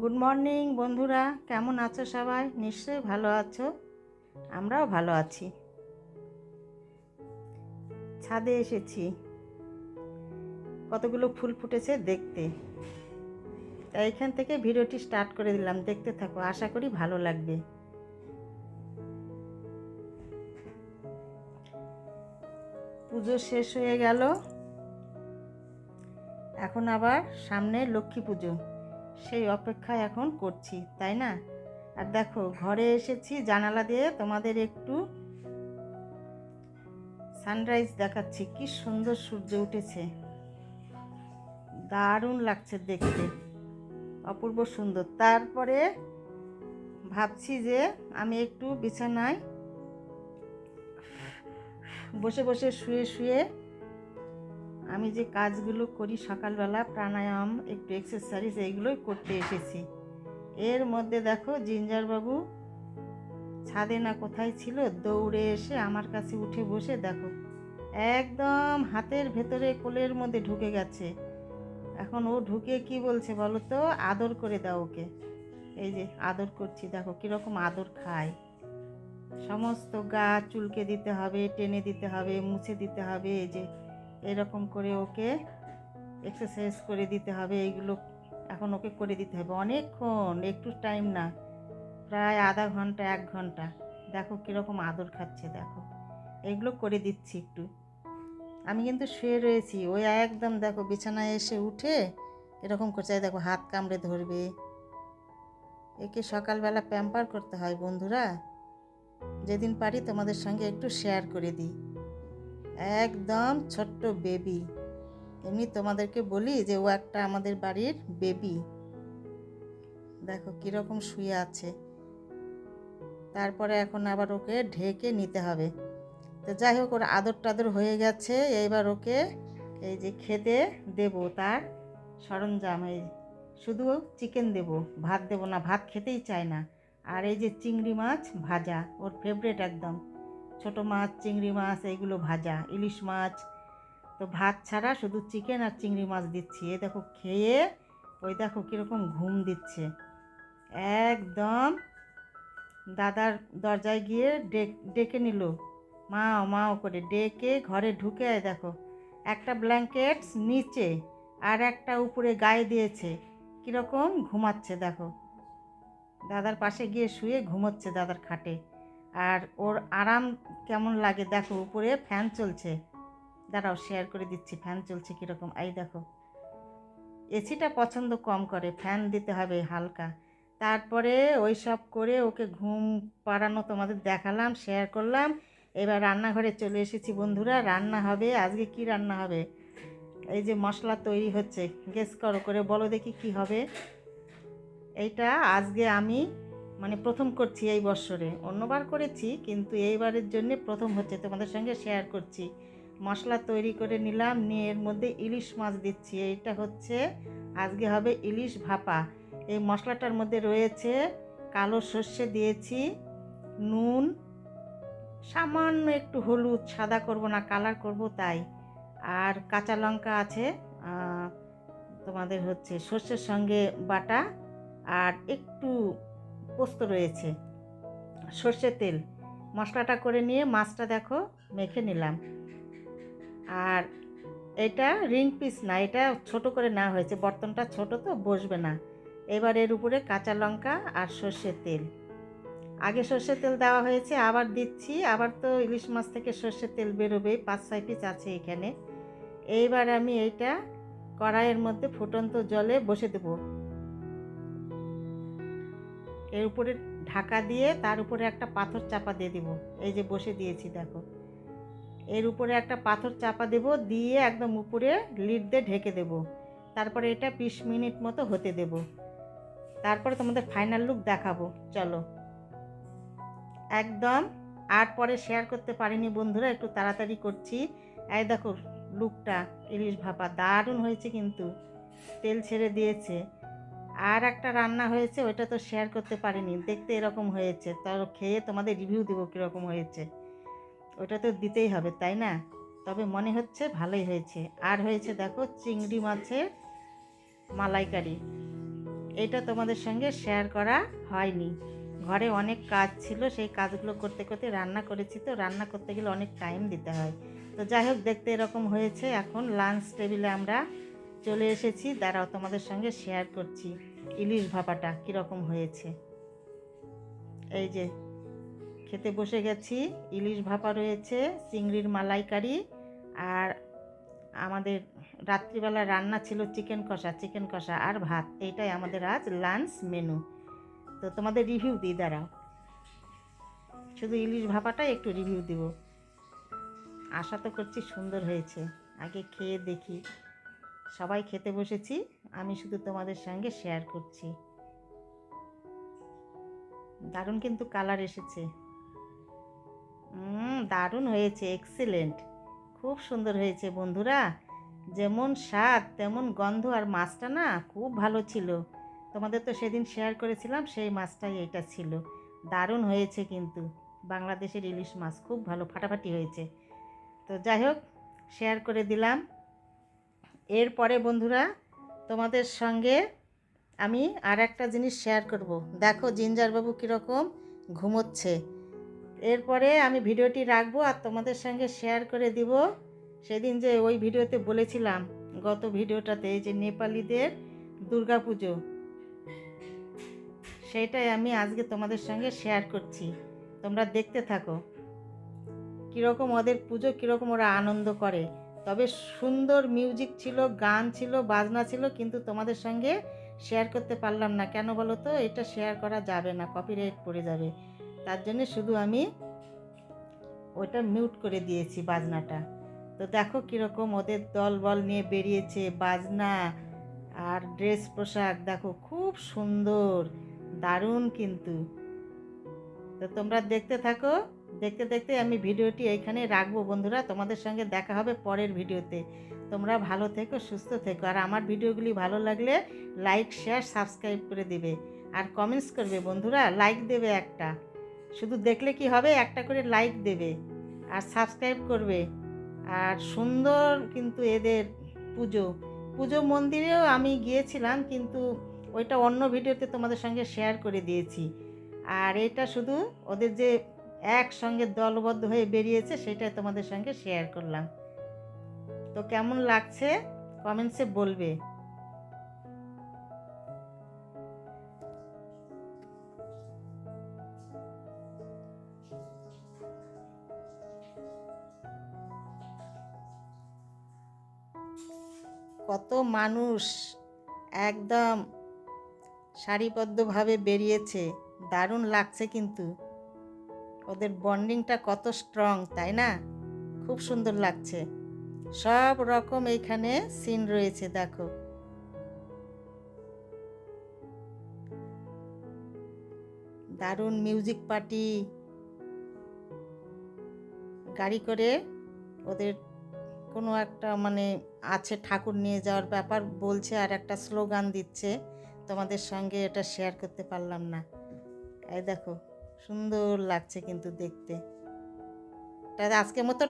Good morning বন্ধুরা। কেমন আছো সবাই? নিশ্চয়ই ভালো আছো। আমরাও ভালো আছি। ছাদে এসেছি। কতগুলো ফুল ফুটেছে দেখতে। তাই এখান থেকে ভিডিওটি স্টার্ট করে দিলাম। দেখতে থাকো, আশা করি ভালো লাগবে। পুজো শেষ হয়ে গেল। এখন আবার সামনে লক্ষ্মী পুজো। সেই অপেক্ষায় এখন করছি, তাই না? আর দেখো, ঘরে এসেছি জানালা দিয়ে তোমাদের একটু সানরাইজ দেখাচ্ছি। কি সুন্দর সূর্য উঠেছে। দারুণ লাগছে দেখতে। অপূর্ব সুন্দর। তারপরে ভাবছি যে আমি একটু বিছানায় বসে বসে শুয়ে শুয়ে আমি যে কাজগুলো করি সকালবেলা প্রাণায়াম, একটু এক্সারসাইজ এইগুলোই করতে এসেছি। এর মধ্যে দেখো জিঞ্জারবাবু ছাদে না কোথায় ছিল? দৌড়ে এসে আমার কাছে উঠে বসে দেখো, একদম হাতের ভেতরে কোলের মধ্যে ঢুকে গেছে। এখন ও ঢুকে কি বলছে বলো তো? আদর করে দাও ওকে। এই যে আদর করছি, দেখো কীরকম আদর খায়। সমস্ত গা চুলকে দিতে হবে, টেনে দিতে হবে, মুছে দিতে হবে, এই যে এরকম করে ওকে এক্সারসাইজ করে দিতে হবে এইগুলো এখন ওকে করে দিতে হবে। অনেকক্ষণ, একটু টাইম না, প্রায় আধা ঘণ্টা, এক ঘণ্টা। দেখো কীরকম আদর খাচ্ছে, দেখো। এগুলো করে দিচ্ছি একটু। আমি কিন্তু শুয়ে রয়েছি ওই একদম দেখো বিছানায় এসে উঠে এরকম করছে দেখো হাত কামড়ে ধরবে। একে সকালবেলা প্যাম্পার করতে হয় বন্ধুরা। যেদিন পারি তোমাদের সঙ্গে একটু শেয়ার করে দিই। একদম ছোট্ট বেবি। এমনি তোমাদেরকে বলি যে ও একটা আমাদের বাড়ির বেবি। দেখো কীরকম শুয়ে আছে। তারপরে এখন আবার ওকে ঢেকে নিতে হবে। তো যাই হোক, ওর আদর টাদর হয়ে গেছে। এইবার ওকে এই যে খেতে দেব, তার সরঞ্জাম। এই শুধু চিকেন দেব, ভাত দেব না, ভাত খেতেই চায় না। আর এই যে চিংড়ি মাছ ভাজা, ওর ফেভারেট একদম। ছোট মাছ, চিংড়ি মাছ, এইগুলো ভাজা। ইলিশ মাছ। তো ভাত ছাড়া শুধু চিকেন আর চিংড়ি মাছ দিচ্ছি। এ দেখো খেয়ে, ওই দেখো কীরকম ঘুম দিচ্ছে। একদম দাদার দরজায় গিয়ে ডেকে নিল। মাও মাও করে ডেকে ঘরে ঢুকে আয় দেখো। একটা ব্ল্যাঙ্কেটস নিচে আর একটা উপরে গায়ে দিয়েছে। কীরকম ঘুমাচ্ছে দেখো। দাদার পাশে গিয়ে শুয়ে ঘুমোচ্ছে দাদার খাটে। আর ওর আরাম কেমন লাগে? দেখো, উপরে ফ্যান চলছে। দাঁড়াও শেয়ার করে দিচ্ছি। ফ্যান চলছে কীরকম? এই দেখো। এসিটা পছন্দ কম করে, ফ্যান দিতে হবে হালকা। তারপরে ওই সব করে ওকে ঘুম পাড়ানো তোমাদের দেখালাম শেয়ার করলাম। এবার রান্নাঘরে চলে এসেছি বন্ধুরা। রান্না হবে। আজকে কি রান্না হবে? এই যে মশলা তৈরি হচ্ছে। গেস করো, করে বলো দেখি কি হবে। এইটা আজকে আমি মানে প্রথম করছি এই বৎসরে। অন্যবার করেছি, কিন্তু এইবারের জন্য প্রথম হচ্ছে। তোমাদের সঙ্গে শেয়ার করছি। মশলা তৈরি করে নিলাম, নিয়ে এর মধ্যে ইলিশ মাছ দিচ্ছি। এইটা হচ্ছে, আজকে হবে ইলিশ ভাপা। এই মশলাটার মধ্যে রয়েছে কালো সর্ষে দিয়েছি, নুন, সামান্য একটু হলুদ, সাদা করব না কালার করব তাই। আর কাঁচা লঙ্কা আছে তোমাদের হচ্ছে সর্ষের সঙ্গে বাটা। আর একটু পোস্ত রয়েছে। সর্ষের তেল। মশলাটা করে নিয়ে মাছটা দেখো মেখে নিলাম। আর এটা রিং পিস না, এটা ছোট করে নেওয়া হয়েছে। বর্তনটা ছোট তো, বসবে না। এবার এর উপরে কাঁচা লঙ্কা আর সর্ষের তেল। আগে সর্ষের তেল দেওয়া হয়েছে, আবার দিচ্ছি। আবার তো ইলিশ মাছ থেকে সর্ষের তেল বেরোবে, পাঁচ ছয় পিস আছে এখানে। এইবার আমি এইটা কড়াইয়ের মধ্যে ফুটন্ত জলে বসে দেবো। এর উপরে ঢাকা দিয়ে তার উপরে একটা পাথর চাপা দিয়ে দিব। এই যে বসে দিয়েছি, দেখো। এর উপরে একটা পাথর চাপা দেব, দিয়ে একদম উপরে লিড দিয়ে ঢেকে দেব। তারপরে এটা বিশ মিনিট মতো হতে দেব। তারপরে তোমাদের ফাইনাল লুক দেখাবো। চলো। একদম আর পরে শেয়ার করতে পারিনি বন্ধুরা, একটু তাড়াতাড়ি করছি। এই দেখো লুকটা ইলিশ ভাপা, দারুণ হয়েছে কিন্তু। তেল ছেড়ে দিয়েছে। আর একটা রান্না হয়েছে, ওইটা তো শেয়ার করতে পারিনি। দেখতে এরকম হয়েছে। তো খেয়ে তোমাদের রিভিউ দেবো কীরকম হয়েছে। ওটা তো দিতেই হবে, তাই না? তবে মনে হচ্ছে ভালোই হয়েছে। আর হয়েছে দেখো চিংড়ি মাছের মালাইকারি। এটা তোমাদের সঙ্গে শেয়ার করা হয়নি। ঘরে অনেক কাজ ছিল, সেই কাজগুলো করতে করতে রান্না করেছি তো, রান্না করতে গেলে অনেক টাইম দিতে হয়। তো যাই হোক, দেখতে এরকম হয়েছে। এখন লাঞ্চ টেবিলে আমরা চলে এসেছি, দাঁড়াও তোমাদের সঙ্গে শেয়ার করছি। ইলিশ ভাপাটা কীরকম হয়েছে? এই যে, খেতে বসে গেছি, ইলিশ ভাপা রয়েছে, চিংড়ির মালাইকারি, আর আমাদের রাত্রিবেলা রান্না ছিল চিকেন কষা চিকেন কষা আর ভাত। এইটাই আমাদের আজ লাঞ্চ মেনু তো তোমাদের রিভিউ দিই, দাঁড়াও। শুধু ইলিশ ভাপাটা একটু রিভিউ দিব। আশা তো করছি সুন্দর হয়েছে। আগে খেয়ে দেখি। সবাই খেতে বসেছি, আমি শুধু তোমাদের সঙ্গে শেয়ার করছি। দারুণ কিন্তু কালার এসেছে। দারুণ হয়েছে এক্সিলেন্ট খুব সুন্দর হয়েছে বন্ধুরা। যেমন স্বাদ, তেমন গন্ধ আর মাছটা না খুব ভালো ছিল। তোমাদের তো সেদিন শেয়ার করেছিলাম, সেই মাছটাই এটা ছিল। দারুণ হয়েছে কিন্তু। বাংলাদেশের ইলিশ মাছ খুব ভালো, ফাটাফাটি হয়েছে। তো যাই হোক শেয়ার করে দিলাম। এরপরে বন্ধুরা, তোমাদের সঙ্গে আমি আর একটা জিনিস শেয়ার করব। দেখো জিঞ্জারবাবু কীরকম ঘুমোচ্ছে। এরপরে আমি ভিডিওটি রাখব আর তোমাদের সঙ্গে শেয়ার করে দিব। সেদিন যে ওই ভিডিওতে বলেছিলাম, গত ভিডিওটাতে যে নেপালিদের দুর্গাপুজো। সেটাই আমি আজকে তোমাদের সঙ্গে শেয়ার করছি। তোমরা দেখতে থাকো। কীরকম ওদের পুজো, কীরকম ওরা আনন্দ করে। তবে সুন্দর মিউজিক ছিল, গান ছিল, বাজনা ছিল, কিন্তু তোমাদের সঙ্গে শেয়ার করতে পারলাম না। কেন বলো তো? এটা শেয়ার করা যাবে না কপিরাইট পড়ে যাবে। তার জন্য শুধু আমি ওটা মিউট করে দিয়েছি বাজনাটা। তো দেখো কীরকম ওদের দল বল নিয়ে বেরিয়েছে, বাজনা আর ড্রেস পোশাক। দেখো খুব সুন্দর, দারুণ কিন্তু। তো তোমরা দেখতে থাকো। দেখতে দেখতে আমি ভিডিওটি এইখানে রাখব বন্ধুরা। তোমাদের সঙ্গে দেখা হবে পরের ভিডিওতে। তোমরা ভালো থেকো, সুস্থ থেকো। আর আমার ভিডিওগুলি ভালো লাগলে লাইক, শেয়ার, সাবস্ক্রাইব করে দিবে। আর কমেন্টস করবে বন্ধুরা, লাইক দেবে একটা। শুধু দেখলে কি হবে? একটা করে লাইক দেবে আর সাবস্ক্রাইব করবে। আর সুন্দর কিন্তু এদের পুজো। পুজো মন্দিরেও আমি গিয়েছিলাম, কিন্তু ওইটা অন্য ভিডিওতে তোমাদের সঙ্গে শেয়ার করে দিয়েছি। আর এটা শুধু ওদের যে একসঙ্গে দলবদ্ধ হয়ে বেরিয়েছে, সেটাই তোমাদের সঙ্গে শেয়ার করলাম। তো কেমন লাগছে? কমেন্টসে বলবে। কত মানুষ একদম সারিবদ্ধভাবে বেরিয়েছে, দারুণ লাগছে কিন্তু। ওদের বন্ডিংটা কত স্ট্রং তাই না? খুব সুন্দর লাগছে। সব রকম এইখানে সিন রয়েছে, দেখো। দারুণ মিউজিক পার্টি গাড়ি করে ওদের কোনো একটা মানে আছে ঠাকুর নিয়ে যাওয়ার ব্যাপার বলছে আর একটা স্লোগান দিচ্ছে। তোমাদের সঙ্গে এটা শেয়ার করতে পারলাম না। এই দেখো। সুন্দর লাগছে কিন্তু দেখতে। তা আজকের মতো